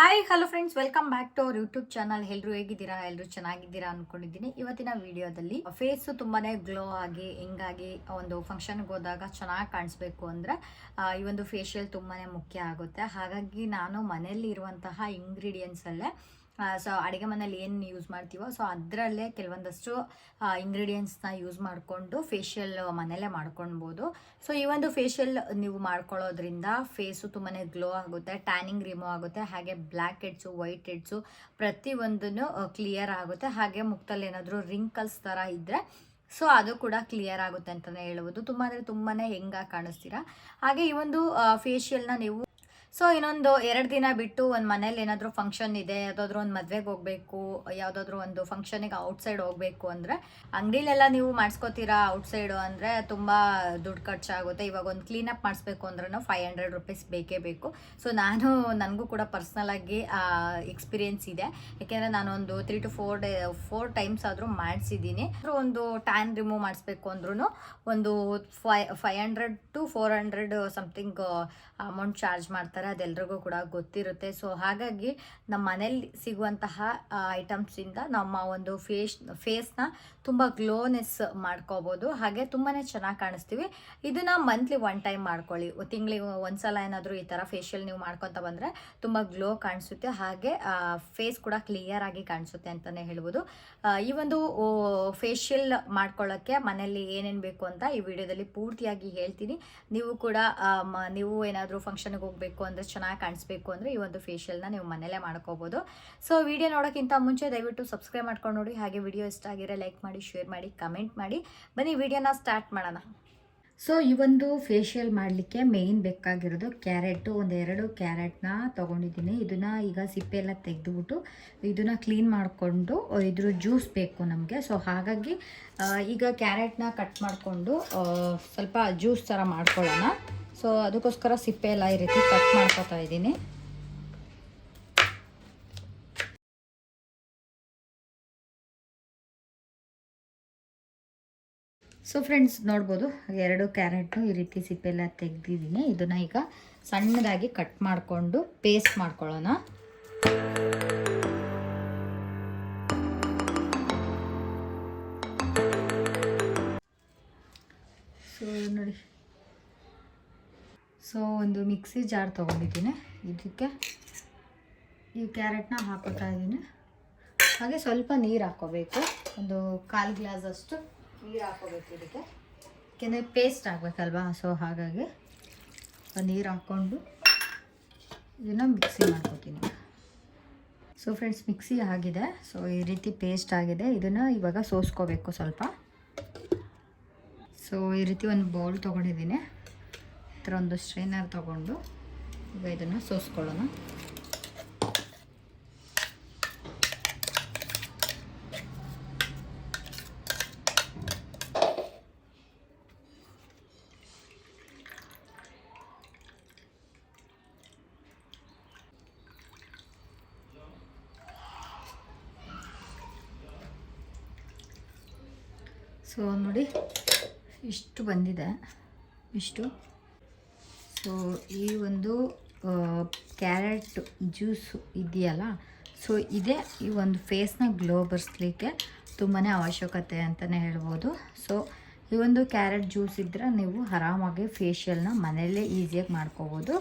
Hi hello friends welcome back to our YouTube channel ಎಲ್ಲರೂ ಹೇಗಿದ್ದೀರಾ? ಎಲ್ಲರೂ ಚೆನ್ನಾಗಿದ್ದೀರಾ ಅನ್ಕೊಂಡಿದ್ದೀನಿ. ಇವತ್ತಿನ ವಿಡಿಯೋದಲ್ಲಿ ಫೇಸ್ ತುಂಬಾನೇ ಗ್ಲೋ ಆಗಿ ಹೆಂಗಾಗಿ ಒಂದು ಫಂಕ್ಷನ್ಗೆ ಹೋದಾಗ ಚೆನ್ನಾಗಿ ಕಾಣಿಸ್ಬೇಕು ಅಂದ್ರೆ ಈ ಒಂದು ಫೇಶಿಯಲ್ ತುಂಬಾನೇ ಮುಖ್ಯ ಆಗುತ್ತೆ. ಹಾಗಾಗಿ ನಾನು ಮನೆಯಲ್ಲಿ ಇರುವಂತಹ ಇಂಗ್ರೀಡಿಯೆಂಟ್ಸ್ ಅಲ್ಲೇ ಸೊ ಅಡುಗೆ ಮನೇಲಿ ಏನು ಯೂಸ್ ಮಾಡ್ತೀವೋ ಸೊ ಅದರಲ್ಲೇ ಕೆಲವೊಂದಷ್ಟು ಇಂಗ್ರೀಡಿಯೆಂಟ್ಸ್ನ ಯೂಸ್ ಮಾಡಿಕೊಂಡು ಫೇಶಿಯಲ್ ಮನೇಲೇ ಮಾಡ್ಕೊಳ್ಬೋದು ಸೊ ಈ ಒಂದು ಫೇಶಿಯಲ್ ನೀವು ಮಾಡ್ಕೊಳ್ಳೋದ್ರಿಂದ ಫೇಸು ತುಂಬಾ ಗ್ಲೋ ಆಗುತ್ತೆ ಟ್ಯಾನಿಂಗ್ ರಿಮೂವ್ ಆಗುತ್ತೆ, ಹಾಗೆ ಬ್ಲ್ಯಾಕ್ ಹೆಡ್ಸು ವೈಟ್ ಹೆಡ್ಸು ಪ್ರತಿಯೊಂದನ್ನು ಕ್ಲಿಯರ್ ಆಗುತ್ತೆ. ಹಾಗೆ ಮುಖದಲ್ಲಿ ಏನಾದರೂ ರಿಂಕಲ್ಸ್ ಥರ ಇದ್ದರೆ ಸೊ ಅದು ಕೂಡ ಕ್ಲಿಯರ್ ಆಗುತ್ತೆ ಅಂತಲೇ ಹೇಳ್ಬೋದು. ತುಂಬ ಅಂದರೆ ತುಂಬಾ ಹೆಂಗಾಗಿ ಕಾಣಿಸ್ತೀರಾ? ಹಾಗೆ ಈ ಒಂದು ಫೇಶಿಯಲ್ನ ನೀವು ಸೊ ಇನ್ನೊಂದು ಎರಡು ದಿನ ಬಿಟ್ಟು ಒಂದು ಮನೇಲಿ ಏನಾದರೂ ಫಂಕ್ಷನ್ ಇದೆ, ಯಾವುದಾದ್ರೂ ಒಂದು ಮದುವೆಗೆ ಹೋಗಬೇಕು, ಯಾವುದಾದ್ರೂ ಒಂದು ಫಂಕ್ಷನಿಗೆ ಔಟ್ಸೈಡ್ ಹೋಗಬೇಕು ಅಂದರೆ, ಅಂಗಡಿಲೆಲ್ಲ ನೀವು ಮಾಡಿಸ್ಕೋತೀರಾ ಔಟ್ಸೈಡು ಅಂದರೆ ತುಂಬ ದುಡ್ಡು ಖರ್ಚಾಗುತ್ತೆ. ಇವಾಗ ಒಂದು ಕ್ಲೀನಪ್ ಮಾಡಿಸ್ಬೇಕು ಅಂದ್ರೂ ಫೈವ್ ಹಂಡ್ರೆಡ್ ರುಪೀಸ್ ಬೇಕೇ ಬೇಕು. ಸೊ ನಾನು, ನನಗೂ ಕೂಡ ಪರ್ಸ್ನಲಾಗಿ ಎಕ್ಸ್ಪೀರಿಯೆನ್ಸ್ ಇದೆ. ಯಾಕೆಂದರೆ ನಾನೊಂದು three to four day four times ಆದರೂ ಮಾಡಿಸಿದ್ದೀನಿ. ಒಂದು ಟ್ಯಾನ್ ರಿಮೂವ್ ಮಾಡಿಸ್ಬೇಕು ಅಂದ್ರೂ ಒಂದು fi five hundred to four hundred something amount charge ಮಾಡ್ತಾರೆ ಅದೆಲ್ರಿಗೂ ಕೂಡ ಗೊತ್ತಿರುತ್ತೆ. ಸೊ ಹಾಗಾಗಿ ನಮ್ಮ ಮನೇಲಿ ಸಿಗುವಂತಹ ಐಟಮ್ಸಿಂದ ನಮ್ಮ ಒಂದು ಫೇಸ್ ಫೇಸ್ನ ತುಂಬ ಗ್ಲೋನೆಸ್ ಮಾಡ್ಕೋಬೋದು. ಹಾಗೆ ತುಂಬಾ ಚೆನ್ನಾಗಿ ಕಾಣಿಸ್ತೀವಿ. ಇದನ್ನ ಮಂತ್ಲಿ ಒನ್ ಟೈಮ್ ಮಾಡ್ಕೊಳ್ಳಿ. ತಿಂಗಳಿಗೆ ಒಂದ್ಸಲ ಏನಾದರೂ ಈ ಥರ ಫೇಶಿಯಲ್ ನೀವು ಮಾಡ್ಕೊತ ಬಂದರೆ ತುಂಬ ಗ್ಲೋ ಕಾಣಿಸುತ್ತೆ. ಹಾಗೆ ಫೇಸ್ ಕೂಡ ಕ್ಲಿಯರ್ ಆಗಿ ಕಾಣಿಸುತ್ತೆ ಅಂತಲೇ ಹೇಳ್ಬೋದು. ಈ ಒಂದು ಫೇಶಿಯಲ್ ಮಾಡ್ಕೊಳ್ಳೋಕ್ಕೆ ಮನೆಯಲ್ಲಿ ಏನೇನು ಬೇಕು ಅಂತ ಈ ವಿಡಿಯೋದಲ್ಲಿ ಪೂರ್ತಿಯಾಗಿ ಹೇಳ್ತೀನಿ. ನೀವು ಕೂಡ ನೀವು ಏನಾದರೂ ಫಂಕ್ಷನ್ಗೆ ಹೋಗಬೇಕು ಅಂದರೆ ಚೆನ್ನಾಗಿ ಕಾಣಿಸ್ಬೇಕು ಅಂದರೆ ಈ ಒಂದು ಫೇಶಿಯಲ್ನ ನೀವು ಮನೇಲೇ ಮಾಡ್ಕೋಬೋದು. ಸೊ ವಿಡಿಯೋ ನೋಡೋಕ್ಕಿಂತ ಮುಂಚೆ ದಯವಿಟ್ಟು ಸಬ್ಸ್ಕ್ರೈಬ್ ಮಾಡ್ಕೊಂಡು ನೋಡಿ. ಹಾಗೆ ವಿಡಿಯೋ ಇಷ್ಟ ಆಗಿರೋ ಲೈಕ್ ಮಾಡಿ ಶೇರ್ ಮಾಡಿ ಕಮೆಂಟ್ ಮಾಡಿ. ಬನ್ನಿ ವಿಡಿಯೋನ ಸ್ಟಾರ್ಟ್ ಮಾಡೋಣ. ಸೊ ಈ ಒಂದು ಫೇಶಿಯಲ್ ಮಾಡಲಿಕ್ಕೆ ಮೇಯ್ನ್ ಬೇಕಾಗಿರೋದು ಕ್ಯಾರೆಟು ಒಂದು ಎರಡು ಕ್ಯಾರೆಟ್ನ ತೊಗೊಂಡಿದ್ದೀನಿ. ಇದನ್ನು ಈಗ ಸಿಪ್ಪೆ ಎಲ್ಲ ತೆಗೆದುಬಿಟ್ಟು ಇದನ್ನು ಕ್ಲೀನ್ ಮಾಡಿಕೊಂಡು ಇದ್ರ ಜ್ಯೂಸ್ ಬೇಕು ನಮಗೆ. ಸೊ ಹಾಗಾಗಿ ಈಗ ಕ್ಯಾರೆಟ್ನ ಕಟ್ ಮಾಡಿಕೊಂಡು ಸ್ವಲ್ಪ ಜ್ಯೂಸ್ ಥರ ಮಾಡ್ಕೊಳ್ಳೋಣ. ಸೊ ಅದಕ್ಕೋಸ್ಕರ ಸಿಪ್ಪೆ ಎಲ್ಲ ಈ ರೀತಿ ಕಟ್ ಮಾಡ್ಕೋತಾ ಇದ್ದೀನಿ. ಸೊ ಫ್ರೆಂಡ್ಸ್ ನೋಡ್ಬೋದು, ಎರಡು ಕ್ಯಾರೆಟು ಈ ರೀತಿ ಸಿಪ್ಪೆಲ್ಲ ತೆಗೆದಿದ್ದೀನಿ. ಇದನ್ನು ಈಗ ಸಣ್ಣದಾಗಿ ಕಟ್ ಮಾಡಿಕೊಂಡು ಪೇಸ್ಟ್ ಮಾಡ್ಕೊಳ್ಳೋಣ. ಸೊ ನೋಡಿ. ಸೊ, ಒಂದು ಮಿಕ್ಸಿ ಜಾರ್ ತೊಗೊಂಡಿದ್ದೀನಿ. ಇದಕ್ಕೆ ಈ ಕ್ಯಾರೆಟ್ನ ಹಾಕೋತಾ ಇದ್ದೀನಿ. ಹಾಗೆ ಸ್ವಲ್ಪ ನೀರು ಹಾಕೋಬೇಕು. ಒಂದು ಕಾಲು ಗ್ಲಾಸ್ ಅಷ್ಟು ನೀರು ಹಾಕೋಬೇಕು ಇದಕ್ಕೆ. ಯಾಕೆಂದರೆ ಪೇಸ್ಟ್ ಆಗಬೇಕಲ್ವಾ, ಸೊ ಹಾಗಾಗಿ ನೀರು ಹಾಕ್ಕೊಂಡು ಇದನ್ನು ಮಿಕ್ಸಿ ಮಾಡ್ಕೋತೀನಿ. ಸೊ, ಫ್ರೆಂಡ್ಸ್, ಮಿಕ್ಸಿ ಆಗಿದೆ. ಸೊ, ಈ ರೀತಿ ಪೇಸ್ಟ್ ಆಗಿದೆ. ಇದನ್ನು ಇವಾಗ ಸೋಸ್ಕೋಬೇಕು ಸ್ವಲ್ಪ. ಸೊ, ಈ ರೀತಿ ಒಂದು ಬೌಲ್ ತೊಗೊಂಡಿದ್ದೀನಿ. ಥರ ಒಂದು ಸ್ಟ್ರೈನರ್ ತೊಗೊಂಡು ಈಗ ಇದನ್ನು ಸೋಸ್ಕೊಳ್ಳೋಣ. ಸೊ ನೋಡಿ ಇಷ್ಟು ಬಂದಿದೆ. ಇಷ್ಟು. ಸೊ ಈ ಒಂದು ಕ್ಯಾರೆಟ್ ಜ್ಯೂಸು ಇದೆಯಲ್ಲ? ಸೊ ಇದೇ. ಈ ಒಂದು ಫೇಸ್ನ ಗ್ಲೋ ಬರ್ಸ್ಲಿಕ್ಕೆ ತುಂಬಾ ಅವಶ್ಯಕತೆ ಅಂತಲೇ ಹೇಳ್ಬೋದು. ಸೊ ಈ ಒಂದು ಕ್ಯಾರೆಟ್ ಜ್ಯೂಸ್ ಇದ್ದರೆ ನೀವು ಆರಾಮಾಗಿ ಫೇಶಿಯಲ್ನ ಮನೆಯಲ್ಲೇ ಈಸಿಯಾಗಿ ಮಾಡ್ಕೋಬೋದು.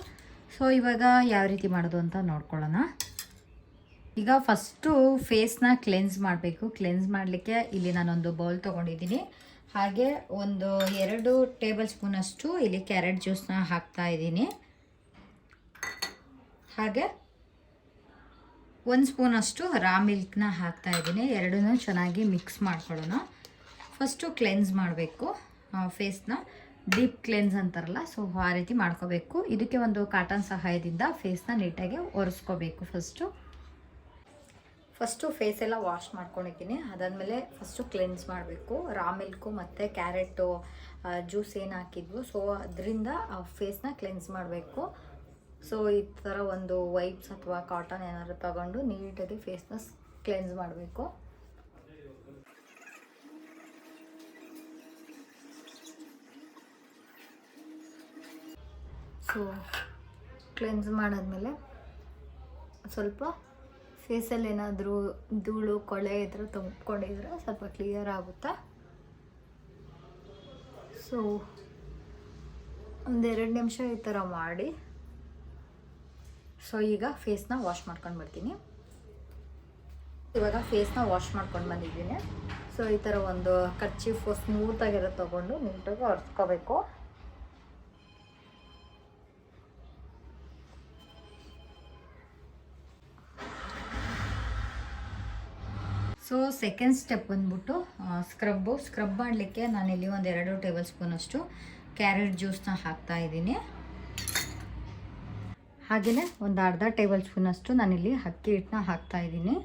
ಸೊ ಇವಾಗ ಯಾವ ರೀತಿ ಮಾಡೋದು ಅಂತ ನೋಡ್ಕೊಳ್ಳೋಣ. ಈಗ ಫಸ್ಟು ಫೇಸ್ನ ಕ್ಲೆನ್ಸ್ ಮಾಡಬೇಕು. ಕ್ಲೆನ್ಸ್ ಮಾಡಲಿಕ್ಕೆ ಇಲ್ಲಿ ನಾನೊಂದು ಬೌಲ್ ತೊಗೊಂಡಿದ್ದೀನಿ. ಹಾಗೆ ಒಂದು ಎರಡು ಟೇಬಲ್ ಸ್ಪೂನಷ್ಟು ಇಲ್ಲಿ ಕ್ಯಾರೆಟ್ ಜ್ಯೂಸ್ನ ಹಾಕ್ತಾ ಇದ್ದೀನಿ. ಹಾಗೆ ಒಂದು ಸ್ಪೂನಷ್ಟು ರಾ ಮಿಲ್ಕ್ನ ಹಾಕ್ತಾ ಇದ್ದೀನಿ. ಎರಡನ್ನೂ ಚೆನ್ನಾಗಿ ಮಿಕ್ಸ್ ಮಾಡ್ಕೊಳ್ಳೋಣ. ಫಸ್ಟು ಕ್ಲೆನ್ಸ್ ಮಾಡಬೇಕು ಫೇಸ್ನ ಡೀಪ್ ಕ್ಲೆನ್ಸ್ ಅಂತಾರಲ್ಲ, ಸೊ ಆ ರೀತಿ ಮಾಡ್ಕೋಬೇಕು. ಇದಕ್ಕೆ ಒಂದು ಕಾಟನ್ ಸಹಾಯದಿಂದ ಫೇಸ್ನ ನೀಟಾಗಿ ಒರೆಸ್ಕೋಬೇಕು ಫಸ್ಟು. ಫಸ್ಟು ಫೇಸ್ ಎಲ್ಲ ವಾಶ್ ಮಾಡ್ಕೊಂಡಿದ್ದೀನಿ. ಅದಾದಮೇಲೆ ಫಸ್ಟು ಕ್ಲೆನ್ಸ್ ಮಾಡಬೇಕು. ರಾ ಮಿಲ್ಕು ಮತ್ತು ಕ್ಯಾರೆಟು ಜ್ಯೂಸ್ ಏನು ಹಾಕಿದ್ವು ಸೊ ಅದರಿಂದ ಫೇಸ್ನ ಕ್ಲೆನ್ಸ್ ಮಾಡಬೇಕು. ಸೊ ಈ ಥರ ಒಂದು ವೈಪ್ಸ್ ಅಥವಾ ಕಾಟನ್ ಏನಾದ್ರು ತಗೊಂಡು ನೀಟಾಗಿ ಫೇಸ್ನ ಕ್ಲೆನ್ಸ್ ಮಾಡಬೇಕು. ಸೊ ಕ್ಲೆನ್ಸ್ ಮಾಡಾದ್ಮೇಲೆ ಸ್ವಲ್ಪ ಫೇಸಲ್ಲಿ ಏನಾದರೂ ಧೂಳು, ಕೊಳೆ ಇದ್ರೆ ತುಂಬ್ಕೊಂಡಿದ್ರೆ ಸ್ವಲ್ಪ ಕ್ಲಿಯರ್ ಆಗುತ್ತೆ? ಸೊ ಒಂದೆರಡು ನಿಮಿಷ ಈ ಥರ ಮಾಡಿ. ಸೊ ಈಗ ಫೇಸ್ನ ವಾಶ್ ಮಾಡ್ಕೊಂಡು ಬರ್ತೀನಿ. ಇವಾಗ ಫೇಸ್ನ ವಾಶ್ ಮಾಡ್ಕೊಂಡು ಬಂದಿದ್ದೀನಿ. ಸೊ ಈ ಥರ ಒಂದು ಕರ್ಚೀಫು ಸ್ಮೂತಾಗಿರೋ ತೊಗೊಂಡು ನೀಟಾಗಿ ಒರೆಸ್ಕೋಬೇಕು. ಸೊ ಸೆಕೆಂಡ್ ಸ್ಟೆಪ್ ಬಂದ್ಬಿಟ್ಟು ಸ್ಕ್ರಬ್ಬು ಸ್ಕ್ರಬ್ ಮಾಡಲಿಕ್ಕೆ ನಾನಿಲ್ಲಿ ಒಂದು ಎರಡು ಟೇಬಲ್ ಸ್ಪೂನಷ್ಟು ಕ್ಯಾರೆಟ್ ಜ್ಯೂಸ್ನ ಹಾಕ್ತಾ ಇದ್ದೀನಿ. ಹಾಗೆಯೇ ಒಂದು ಅರ್ಧ ಟೇಬಲ್ ಸ್ಪೂನಷ್ಟು ನಾನಿಲ್ಲಿ ಅಕ್ಕಿ ಹಿಟ್ಟನ್ನ ಹಾಕ್ತಾ ಇದ್ದೀನಿ.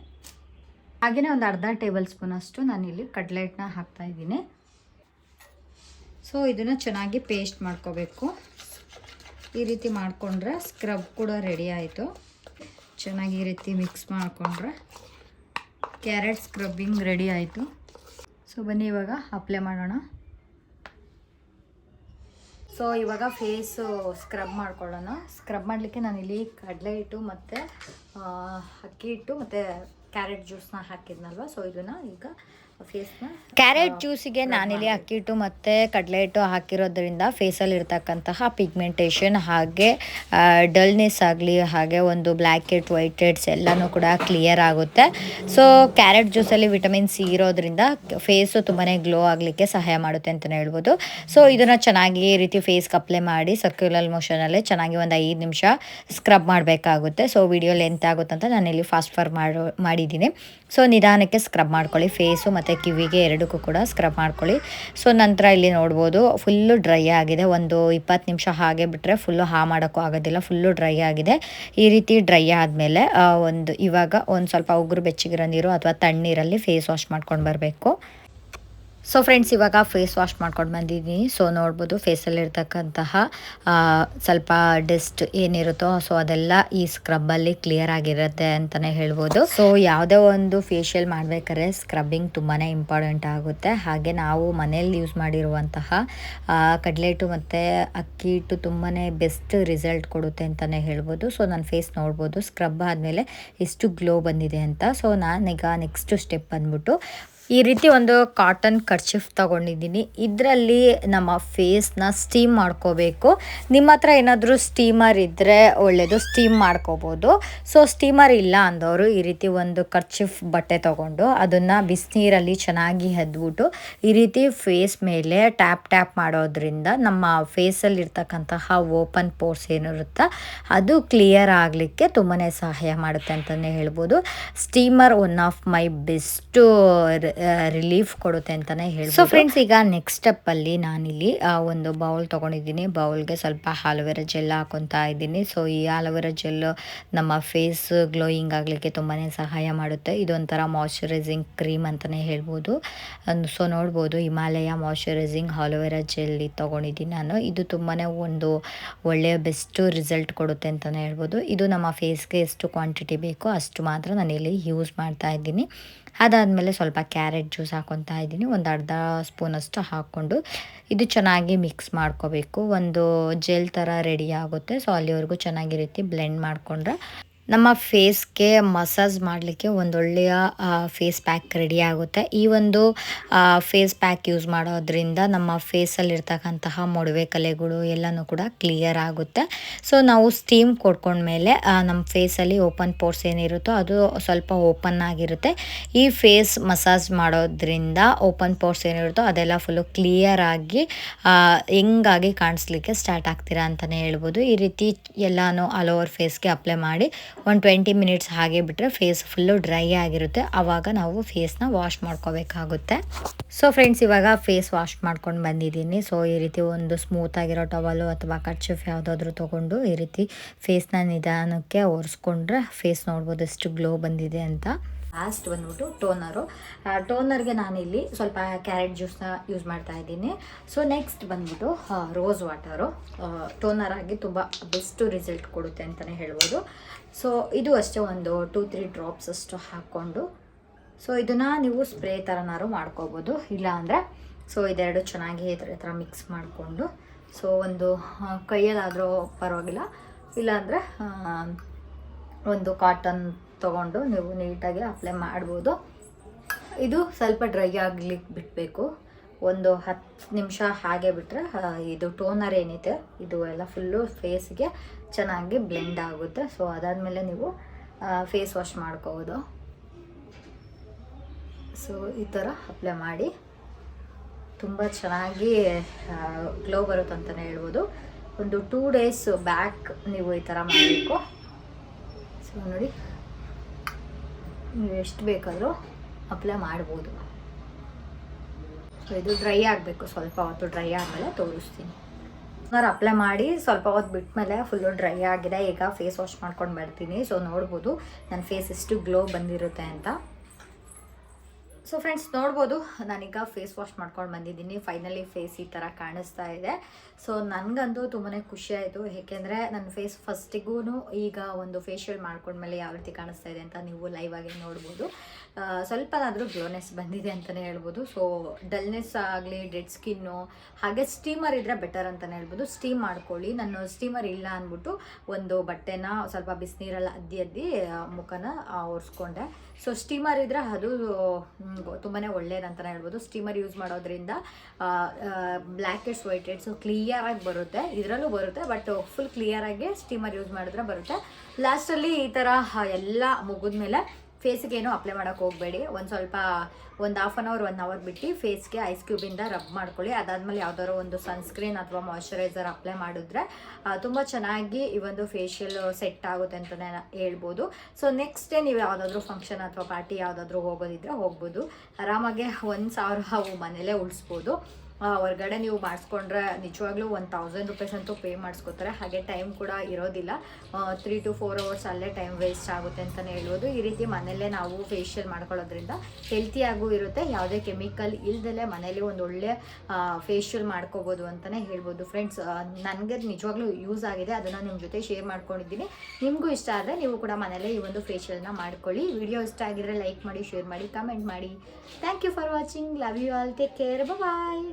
ಹಾಗೆಯೇ ಒಂದು ಅರ್ಧ ಟೇಬಲ್ ಸ್ಪೂನಷ್ಟು ನಾನಿಲ್ಲಿ ಕಡಲೆ ಹಿಟ್ಟನ್ನ ಹಾಕ್ತಾ ಇದ್ದೀನಿ. ಸೊ ಇದನ್ನು ಚೆನ್ನಾಗಿ ಪೇಸ್ಟ್ ಮಾಡ್ಕೋಬೇಕು. ಈ ರೀತಿ ಮಾಡಿಕೊಂಡ್ರೆ ಸ್ಕ್ರಬ್ ಕೂಡ ರೆಡಿ ಆಯಿತು. ಚೆನ್ನಾಗಿ ಈ ರೀತಿ ಮಿಕ್ಸ್ ಮಾಡಿಕೊಂಡ್ರೆ. ಕ್ಯಾರೆಟ್ ಸ್ಕ್ರಬ್ಬಿಂಗ್ ರೆಡಿ ಆಯಿತು. ಸೊ ಬನ್ನಿ ಇವಾಗ ಅಪ್ಲೈ ಮಾಡೋಣ. ಸೊ ಇವಾಗ ಫೇಸು ಸ್ಕ್ರಬ್ ಮಾಡ್ಕೊಳ್ಳೋಣ. ಸ್ಕ್ರಬ್ ಮಾಡಲಿಕ್ಕೆ ನಾನಿಲ್ಲಿ ಕಡಲೆ ಹಿಟ್ಟು ಮತ್ತು ಅಕ್ಕಿ ಹಿಟ್ಟು ಮತ್ತು ಕ್ಯಾರೆಟ್ ಜ್ಯೂಸ್ನ ಹಾಕಿದ್ನಲ್ವ? ಸೊ ಇದನ್ನು ಈಗ ಕ್ಯಾರೆಟ್ ಜ್ಯೂಸಿಗೆ ನಾನಿಲ್ಲಿ ಅಕ್ಕಿ ಹಿಟ್ಟು ಮತ್ತು ಕಡಲೆ ಹಿಟ್ಟು ಹಾಕಿರೋದ್ರಿಂದ ಫೇಸಲ್ಲಿ ಇರ್ತಕ್ಕಂತಹ ಪಿಗ್ಮೆಂಟೇಷನ್ ಹಾಗೆ ಡಲ್ನೆಸ್ ಆಗಲಿ ಹಾಗೆ ಒಂದು ಬ್ಲ್ಯಾಕ್ ಹೆಡ್ ವೈಟ್ ಹೆಡ್ಸ್ ಎಲ್ಲನೂ ಕೂಡ ಕ್ಲಿಯರ್ ಆಗುತ್ತೆ. ಸೊ ಕ್ಯಾರೆಟ್ ಜ್ಯೂಸಲ್ಲಿ ವಿಟಮಿನ್ ಸಿ ಇರೋದ್ರಿಂದ ಫೇಸು ತುಂಬಾ ಗ್ಲೋ ಆಗಲಿಕ್ಕೆ ಸಹಾಯ ಮಾಡುತ್ತೆ ಅಂತಲೇ ಹೇಳ್ಬೋದು. ಸೊ ಇದನ್ನು ಚೆನ್ನಾಗಿ ಈ ರೀತಿ ಫೇಸ್ಗೆ ಅಪ್ಲೈ ಮಾಡಿ ಸರ್ಕ್ಯುಲರ್ ಮೋಷನಲ್ಲೇ ಚೆನ್ನಾಗಿ ಒಂದು ಐದು ನಿಮಿಷ ಸ್ಕ್ರಬ್ ಮಾಡಬೇಕಾಗುತ್ತೆ. ಸೊ ವಿಡಿಯೋ ಲೆಂತ್ ಆಗುತ್ತೆ ಅಂತ ನಾನಿಲ್ಲಿ ಫಾಸ್ಟ್ ಫಾರ್ ಮಾಡೋ ಮಾಡಿದ್ದೀನಿ. ಸೊ ನಿಧಾನಕ್ಕೆ ಸ್ಕ್ರಬ್ ಮಾಡ್ಕೊಳ್ಳಿ ಫೇಸು ಮತ್ತು ಕಿವಿಗೆ ಎರಡಕ್ಕೂ ಕೂಡ ಸ್ಕ್ರಬ್ ಮಾಡ್ಕೊಳ್ಳಿ. ಸೊ ನಂತರ ಇಲ್ಲಿ ನೋಡ್ಬೋದು ಫುಲ್ಲು ಡ್ರೈ ಆಗಿದೆ. ಒಂದು ಇಪ್ಪತ್ತು ನಿಮಿಷ ಹಾಗೆ ಬಿಟ್ಟರೆ ಫುಲ್ಲು ಹಾ ಮಾಡೋಕ್ಕೂ ಆಗೋದಿಲ್ಲ. ಫುಲ್ಲು ಡ್ರೈ ಆಗಿದೆ. ಈ ರೀತಿ ಡ್ರೈ ಆದಮೇಲೆ ಒಂದು ಇವಾಗ ಒಂದು ಸ್ವಲ್ಪ ಉಗುರು ಬೆಚ್ಚಗಿರೋ ನೀರು ಅಥವಾ ತಣ್ಣೀರಲ್ಲಿ ಫೇಸ್ ವಾಶ್ ಮಾಡ್ಕೊಂಡು ಬರಬೇಕು. ಸೊ ಫ್ರೆಂಡ್ಸ್ ಇವಾಗ ಫೇಸ್ ವಾಶ್ ಮಾಡ್ಕೊಂಡು ಬಂದಿದ್ದೀನಿ. ಸೊ ನೋಡ್ಬೋದು ಫೇಸಲ್ಲಿರ್ತಕ್ಕಂತಹ ಸ್ವಲ್ಪ ಡೆಸ್ಟ್ ಏನಿರುತ್ತೋ ಸೊ ಅದೆಲ್ಲ ಈ ಸ್ಕ್ರಬ್ಬಲ್ಲಿ ಕ್ಲಿಯರ್ ಆಗಿರುತ್ತೆ ಅಂತಲೇ ಹೇಳ್ಬೋದು. ಸೊ ಯಾವುದೇ ಒಂದು ಫೇಶಿಯಲ್ ಮಾಡಬೇಕಾದ್ರೆ ಸ್ಕ್ರಬ್ಬಿಂಗ್ ತುಂಬಾ ಇಂಪಾರ್ಟೆಂಟ್ ಆಗುತ್ತೆ. ಹಾಗೆ ನಾವು ಮನೆಯಲ್ಲಿ ಯೂಸ್ ಮಾಡಿರುವಂತಹ ಹಿಟ್ಟು ಮತ್ತು ಅಕ್ಕಿ ಹಿಟ್ಟು ತುಂಬಾ ಬೆಸ್ಟ್ ರಿಸಲ್ಟ್ ಕೊಡುತ್ತೆ ಅಂತಲೇ ಹೇಳ್ಬೋದು. ಸೊ ನನ್ನ ಫೇಸ್ ನೋಡ್ಬೋದು ಸ್ಕ್ರಬ್ ಆದಮೇಲೆ ಎಷ್ಟು ಗ್ಲೋ ಬಂದಿದೆ ಅಂತ. ಸೊ ನಾನೀಗ ನೆಕ್ಸ್ಟ್ ಸ್ಟೆಪ್ ಬಂದ್ಬಿಟ್ಟು ಈ ರೀತಿ ಒಂದು ಕಾಟನ್ ಕರ್ಚಿಫ್ ತಗೊಂಡಿದ್ದೀನಿ. ಇದರಲ್ಲಿ ನಮ್ಮ ಫೇಸ್ನ ಸ್ಟೀಮ್ ಮಾಡ್ಕೋಬೇಕು. ನಿಮ್ಮ ಹತ್ರ ಏನಾದರೂ ಸ್ಟೀಮರ್ ಇದ್ದರೆ ಒಳ್ಳೆಯದು ಸ್ಟೀಮ್ ಮಾಡ್ಕೋಬೋದು. ಸೊ ಸ್ಟೀಮರ್ ಇಲ್ಲ ಅಂದವರು ಈ ರೀತಿ ಒಂದು ಕರ್ಚಿಫ್ ಬಟ್ಟೆ ತೊಗೊಂಡು ಅದನ್ನು ಬಿಸಿನೀರಲ್ಲಿ ಚೆನ್ನಾಗಿ ಹೆದ್ಬಿಟ್ಟು ಈ ರೀತಿ ಫೇಸ್ ಮೇಲೆ ಟ್ಯಾಪ್ ಟ್ಯಾಪ್ ಮಾಡೋದ್ರಿಂದ ನಮ್ಮ ಫೇಸಲ್ಲಿ ಇರ್ತಕ್ಕಂತಹ ಓಪನ್ ಪೋರ್ಸ್ ಏನಿರುತ್ತೆ ಅದು ಕ್ಲಿಯರ್ ಆಗಲಿಕ್ಕೆ ತುಂಬಾ ಸಹಾಯ ಮಾಡುತ್ತೆ ಅಂತಲೇ ಹೇಳ್ಬೋದು. Steamer one of my best relief ಕೊಡುತ್ತೆ ಅಂತಲೇ ಹೇಳಿ ಸೊ ಫ್ರೆಂಡ್ಸ್ ಈಗ ನೆಕ್ಸ್ಟ್ ಸ್ಟೆಪ್ಪಲ್ಲಿ ನಾನಿಲ್ಲಿ ಒಂದು ಬೌಲ್ ತೊಗೊಂಡಿದ್ದೀನಿ. ಬೌಲ್ಗೆ ಸ್ವಲ್ಪ ಆಲೋವೆರಾ ಜೆಲ್ ಹಾಕೊತಾ ಇದ್ದೀನಿ. ಸೊ ಈ ಆಲೋವೆರಾ ಜೆಲ್ ನಮ್ಮ ಫೇಸ್ ಗ್ಲೋಯಿಂಗ್ ಆಗಲಿಕ್ಕೆ ತುಂಬಾ ಸಹಾಯ ಮಾಡುತ್ತೆ. ಇದೊಂಥರ ಮಾಯ್ಶ್ಚರೈಸಿಂಗ್ ಕ್ರೀಮ್ ಅಂತಲೇ ಹೇಳ್ಬೋದು. ಸೊ ನೋಡ್ಬೋದು, ಹಿಮಾಲಯ ಮಾಯ್ಶ್ಚರೈಸಿಂಗ್ ಆಲೋವೆರಾ ಜೆಲ್ ತೊಗೊಂಡಿದ್ದೀನಿ ನಾನು. ಇದು ತುಂಬಾ ಒಂದು ಒಳ್ಳೆಯ ಬೆಸ್ಟ್ ರಿಸಲ್ಟ್ ಕೊಡುತ್ತೆ ಅಂತಲೇ ಹೇಳ್ಬೋದು. ಇದು ನಮ್ಮ ಫೇಸ್ಗೆ ಎಷ್ಟು ಕ್ವಾಂಟಿಟಿ ಬೇಕೋ ಅಷ್ಟು ಮಾತ್ರ ನಾನಿಲ್ಲಿ ಯೂಸ್ ಮಾಡ್ತಾ ಇದ್ದೀನಿ. ಅದಾದಮೇಲೆ ಸ್ವಲ್ಪ ಕ್ಯಾರೆಟ್ ಜ್ಯೂಸ್ ಹಾಕೊತಾ ಇದ್ದೀನಿ. ಒಂದು ಅರ್ಧ ಸ್ಪೂನಷ್ಟು ಹಾಕ್ಕೊಂಡು ಇದು ಚೆನ್ನಾಗಿ ಮಿಕ್ಸ್ ಮಾಡ್ಕೋಬೇಕು. ಒಂದು ಜೆಲ್ ಥರ ರೆಡಿ ಆಗುತ್ತೆ. ಸೊ ಅಲ್ಲಿವರೆಗೂ ಚೆನ್ನಾಗಿ ರೀತಿ ಬ್ಲೆಂಡ್ ಮಾಡಿಕೊಂಡ್ರೆ ನಮ್ಮ ಫೇಸ್ಗೆ ಮಸಾಜ್ ಮಾಡಲಿಕ್ಕೆ ಒಂದೊಳ್ಳೆಯ ಫೇಸ್ ಪ್ಯಾಕ್ ರೆಡಿ ಆಗುತ್ತೆ. ಈ ಒಂದು ಫೇಸ್ ಪ್ಯಾಕ್ ಯೂಸ್ ಮಾಡೋದ್ರಿಂದ ನಮ್ಮ ಫೇಸಲ್ಲಿರ್ತಕ್ಕಂತಹ ಮೊಡವೆ ಕಲೆಗಳು ಎಲ್ಲನೂ ಕೂಡ ಕ್ಲಿಯರ್ ಆಗುತ್ತೆ. ಸೊ, ನಾವು ಸ್ಟೀಮ್ ಕೊಡ್ಕೊಂಡ್ಮೇಲೆ ನಮ್ಮ ಫೇಸಲ್ಲಿ ಓಪನ್ ಪೋರ್ಸ್ ಏನಿರುತ್ತೋ ಅದು ಸ್ವಲ್ಪ ಓಪನ್ ಆಗಿರುತ್ತೆ. ಈ ಫೇಸ್ ಮಸಾಜ್ ಮಾಡೋದ್ರಿಂದ ಓಪನ್ ಪೋರ್ಸ್ ಏನಿರುತ್ತೋ ಅದೆಲ್ಲ ಫುಲ್ಲು ಕ್ಲಿಯರ್ ಆಗಿ ಹೆಂಗಾಗಿ ಕಾಣಿಸ್ಲಿಕ್ಕೆ ಸ್ಟಾರ್ಟ್ ಆಗ್ತೀರಾ ಅಂತಲೇ ಹೇಳ್ಬೋದು. ಈ ರೀತಿ ಎಲ್ಲನೂ ಆಲ್ ಓವರ್ ಫೇಸ್ಗೆ ಅಪ್ಲೈ ಮಾಡಿ ಒಂದು ಟ್ವೆಂಟಿ ಮಿನಿಟ್ಸ್ ಹಾಗೆ ಬಿಟ್ಟರೆ ಫೇಸ್ ಫುಲ್ಲು ಡ್ರೈ ಆಗಿರುತ್ತೆ. ಆವಾಗ ನಾವು ಫೇಸ್ನ ವಾಶ್ ಮಾಡ್ಕೋಬೇಕಾಗುತ್ತೆ. ಸೊ ಫ್ರೆಂಡ್ಸ್ ಇವಾಗ ಫೇಸ್ ವಾಶ್ ಮಾಡ್ಕೊಂಡು ಬಂದಿದ್ದೀನಿ. ಸೊ ಈ ರೀತಿ ಒಂದು ಸ್ಮೂತ್ ಆಗಿರೋ ಟವಲು ಅಥವಾ ಕರ್ಚಿಫ್ ಯಾವುದಾದ್ರೂ ತೊಗೊಂಡು ಈ ರೀತಿ ಫೇಸ್ನ ನಿಧಾನಕ್ಕೆ ಒರೆಸ್ಕೊಂಡ್ರೆ ಫೇಸ್ ನೋಡ್ಬೋದು ಎಷ್ಟು ಗ್ಲೋ ಬಂದಿದೆ ಅಂತ. ಲಾಸ್ಟ್ ಬಂದ್ಬಿಟ್ಟು ಟೋನರು ಟೋನರ್ಗೆ ನಾನಿಲ್ಲಿ ಸ್ವಲ್ಪ ಕ್ಯಾರೆಟ್ ಜ್ಯೂಸ್ನ ಯೂಸ್ ಮಾಡ್ತಾ ಇದ್ದೀನಿ. ಸೊ ನೆಕ್ಸ್ಟ್ ಬಂದ್ಬಿಟ್ಟು ರೋಸ್ ವಾಟರು ಟೋನರ್ ಆಗಿ ತುಂಬ ಬೆಸ್ಟು ರಿಸಲ್ಟ್ ಕೊಡುತ್ತೆ ಅಂತಲೇ ಹೇಳ್ಬೋದು. ಸೊ ಇದು ಅಷ್ಟೇ ಒಂದು ಟೂ ತ್ರೀ ಡ್ರಾಪ್ಸ್ ಅಷ್ಟು ಹಾಕ್ಕೊಂಡು. ಸೊ ಇದನ್ನು ನೀವು ಸ್ಪ್ರೇ ಥರನಾರು ಮಾಡ್ಕೋಬೋದು. ಇಲ್ಲ ಅಂದರೆ ಸೊ ಇದೆರಡು ಚೆನ್ನಾಗಿ ಈ ಥರ ಮಿಕ್ಸ್ ಮಾಡಿಕೊಂಡು. ಸೊ ಒಂದು ಕೈಯಲ್ಲಾದರೂ ಪರವಾಗಿಲ್ಲ. ಇಲ್ಲಾಂದರೆ ಒಂದು ಕಾಟನ್ ತೊಗೊಂಡು ನೀವು ನೀಟಾಗಿ ಅಪ್ಲೈ ಮಾಡ್ಬೋದು. ಇದು ಸ್ವಲ್ಪ ಡ್ರೈ ಆಗ್ಲಿಕ್ಕೆ ಬಿಡಬೇಕು. ಒಂದು ಹತ್ತು ನಿಮಿಷ ಹಾಗೆ ಬಿಟ್ಟರೆ ಇದು ಟೋನರ್ ಏನಿದೆ, ಇದು ಎಲ್ಲ ಫುಲ್ಲು ಫೇಸ್ಗೆ ಚೆನ್ನಾಗಿ ಬ್ಲೆಂಡ್ ಆಗುತ್ತೆ. ಸೊ ಅದಾದಮೇಲೆ ನೀವು ಫೇಸ್ ವಾಶ್ ಮಾಡ್ಕೋಬೋದು. ಸೊ ಈ ಥರ ಅಪ್ಲೈ ಮಾಡಿ. ತುಂಬ ಚೆನ್ನಾಗಿ ಗ್ಲೋ ಬರುತ್ತೆ ಅಂತಲೇ ಹೇಳ್ಬೋದು. ಒಂದು ಟೂ ಡೇಸ್ ಬ್ಯಾಕ್ ನೀವು ಈ ಥರ ಮಾಡಬೇಕು. ಸೊ ನೋಡಿ. ನೀವು ಎಷ್ಟು ಬೇಕಾದರೂ ಅಪ್ಲೈ ಮಾಡ್ಬೋದು. ಸೊ ಇದು ಡ್ರೈ ಆಗಬೇಕು. ಸ್ವಲ್ಪ ಹೊತ್ತು ಡ್ರೈ ಆದಮೇಲೆ ತೋರಿಸ್ತೀನಿ. ಸುಮಾರು ಅಪ್ಲೈ ಮಾಡಿ, ಸ್ವಲ್ಪ ಹೊತ್ತು ಬಿಟ್ಮೇಲೆ ಫುಲ್ಲು ಡ್ರೈ ಆಗಿದೆ. ಈಗ ಫೇಸ್ ವಾಶ್ ಮಾಡ್ಕೊಂಡು ಬರ್ತೀನಿ. ಸೊ ನೋಡ್ಬೋದು. ನನ್ನ ಫೇಸ್ ಎಷ್ಟು ಗ್ಲೋ ಬಂದಿರುತ್ತೆ ಅಂತ. ಸೊ ಫ್ರೆಂಡ್ಸ್ ನೋಡ್ಬೋದು. ನಾನೀಗ ಫೇಸ್ ವಾಶ್ ಮಾಡ್ಕೊಂಡು ಬಂದಿದ್ದೀನಿ. ಫೈನಲಿ ಫೇಸ್ ಈ ಥರ ಕಾಣಿಸ್ತಾ ಇದೆ. ಸೊ ನನಗಂತೂ ತುಂಬಾ ಖುಷಿಯಾಯಿತು ಏಕೆಂದರೆ ನನ್ನ ಫೇಸ್ ಫಸ್ಟಿಗೂ ಈಗ ಒಂದು ಫೇಶಿಯಲ್ ಮಾಡ್ಕೊಂಡ್ಮೇಲೆ ಯಾವ ರೀತಿ ಕಾಣಿಸ್ತಾ ಇದೆ ಅಂತ ನೀವು ಲೈವ್ ಆಗಿ ನೋಡ್ಬೋದು. ಸ್ವಲ್ಪನಾದರೂ ಗ್ಲೋನೆಸ್ ಬಂದಿದೆ ಅಂತಲೇ ಹೇಳ್ಬೋದು. ಸೊ ಡಲ್ನೆಸ್ ಆಗಲಿ ಡೆಡ್ ಸ್ಕಿನ್ನು ಹಾಗೆ ಸ್ಟೀಮರ್ ಇದ್ದರೆ ಬೆಟರ್ ಅಂತಲೇ ಹೇಳ್ಬೋದು. ಸ್ಟೀಮ್ ಮಾಡ್ಕೊಳ್ಳಿ. ನಾನು ಸ್ಟೀಮರ್ ಇಲ್ಲ ಅಂದ್ಬಿಟ್ಟು ಒಂದು ಬಟ್ಟೆನ ಸ್ವಲ್ಪ ಬಿಸಿನೀರಲ್ಲಿ ಅದ್ದಿ ಅದ್ದಿ ಮುಖನ ಒರೆಸ್ಕೊಂಡೆ. ಸೊ ಸ್ಟೀಮರ್ ಇದ್ದರೆ ಅದು ತುಂಬಾ ಒಳ್ಳೇದಂತಲೇ ಹೇಳ್ಬೋದು. ಸ್ಟೀಮರ್ ಯೂಸ್ ಮಾಡೋದ್ರಿಂದ ಬ್ಲ್ಯಾಕ್ ಹೆಡ್ಸ್ ವೈಟ್ ಹೆಡ್ಸು ಕ್ಲಿಯರಾಗಿ ಬರುತ್ತೆ. ಇದರಲ್ಲೂ ಬರುತ್ತೆ ಬಟ್ ಫುಲ್ ಕ್ಲಿಯರಾಗಿ ಸ್ಟೀಮರ್ ಯೂಸ್ ಮಾಡಿದ್ರೆ ಬರುತ್ತೆ. ಲಾಸ್ಟಲ್ಲಿ ಈ ಥರ ಎಲ್ಲ ಮುಗಿದ್ಮೇಲೆ ಫೇಸಿಗೆ ಏನೂ ಅಪ್ಲೈ ಮಾಡೋಕೆ ಹೋಗಬೇಡಿ. ಒಂದು ಸ್ವಲ್ಪ, ಒಂದು half an hour one hour ಬಿಟ್ಟು ಫೇಸ್ಗೆ ಐಸ್ ಕ್ಯೂಬಿಂದ ರಬ್ ಮಾಡ್ಕೊಳ್ಳಿ. ಅದಾದಮೇಲೆ ಯಾವ್ದಾದ್ರು ಒಂದು ಸನ್ಸ್ಕ್ರೀನ್ ಅಥವಾ ಮಾಯಶ್ಚರೈಸರ್ ಅಪ್ಲೈ ಮಾಡಿದ್ರೆ ತುಂಬ ಚೆನ್ನಾಗಿ ಈ ಒಂದು ಫೇಶಿಯಲ್ ಸೆಟ್ ಆಗುತ್ತೆ ಅಂತಲೇ ಹೇಳ್ಬೋದು. ಸೊ ನೆಕ್ಸ್ಟ್ ಡೇ ನೀವು ಯಾವುದಾದ್ರೂ ಫಂಕ್ಷನ್ ಅಥವಾ ಪಾರ್ಟಿ ಯಾವುದಾದ್ರೂ ಹೋಗೋದಿದ್ರೆ ಹೋಗ್ಬೋದು. ಆರಾಮಾಗೆ ಒಂದು ಸಾವಿರ ಅವು ಮನೇಲೇ ಉಳಿಸ್ಬೋದು. ಹೊರ್ಗಡೆ ನೀವು ಮಾಡಿಸ್ಕೊಂಡ್ರೆ ನಿಜವಾಗ್ಲೂ ಒನ್ ತೌಸಂಡ್ ರುಪೀಸ್ ಅಂತೂ ಪೇ ಮಾಡಿಸ್ಕೋತಾರೆ. ಹಾಗೆ ಟೈಮ್ ಕೂಡ ಇರೋದಿಲ್ಲ. ತ್ರೀ ಟು ಫೋರ್ ಅವರ್ಸ್ ಅಲ್ಲೇ ಟೈಮ್ ವೇಸ್ಟ್ ಆಗುತ್ತೆ ಅಂತಲೇ ಹೇಳ್ಬೋದು. ಈ ರೀತಿ ಮನೆಯಲ್ಲೇ ನಾವು ಫೇಶಿಯಲ್ ಮಾಡ್ಕೊಳ್ಳೋದ್ರಿಂದ ಹೆಲ್ತಿಯಾಗೂ ಇರುತ್ತೆ. ಯಾವುದೇ ಕೆಮಿಕಲ್ ಇಲ್ಲದಲ್ಲೇ ಮನೇಲಿ ಒಂದು ಒಳ್ಳೆ ಫೇಶಿಯಲ್ ಮಾಡ್ಕೋಬೋದು ಅಂತಲೇ ಹೇಳ್ಬೋದು. ಫ್ರೆಂಡ್ಸ್ ನನಗೆ ನಿಜವಾಗ್ಲೂ ಯೂಸ್ ಆಗಿದೆ. ಅದನ್ನು ನಿಮ್ಮ ಜೊತೆ ಶೇರ್ ಮಾಡ್ಕೊಂಡಿದ್ದೀನಿ. ನಿಮಗೂ ಇಷ್ಟ ಆದರೆ ನೀವು ಕೂಡ ಮನೇಲೇ ಈ ಒಂದು ಫೇಶಿಯಲ್ನ ಮಾಡ್ಕೊಳ್ಳಿ. ವಿಡಿಯೋ ಇಷ್ಟ ಆಗಿದ್ರೆ ಲೈಕ್ ಮಾಡಿ ಶೇರ್ ಮಾಡಿ ಕಮೆಂಟ್ ಮಾಡಿ. Thank you for watching love you all take care bye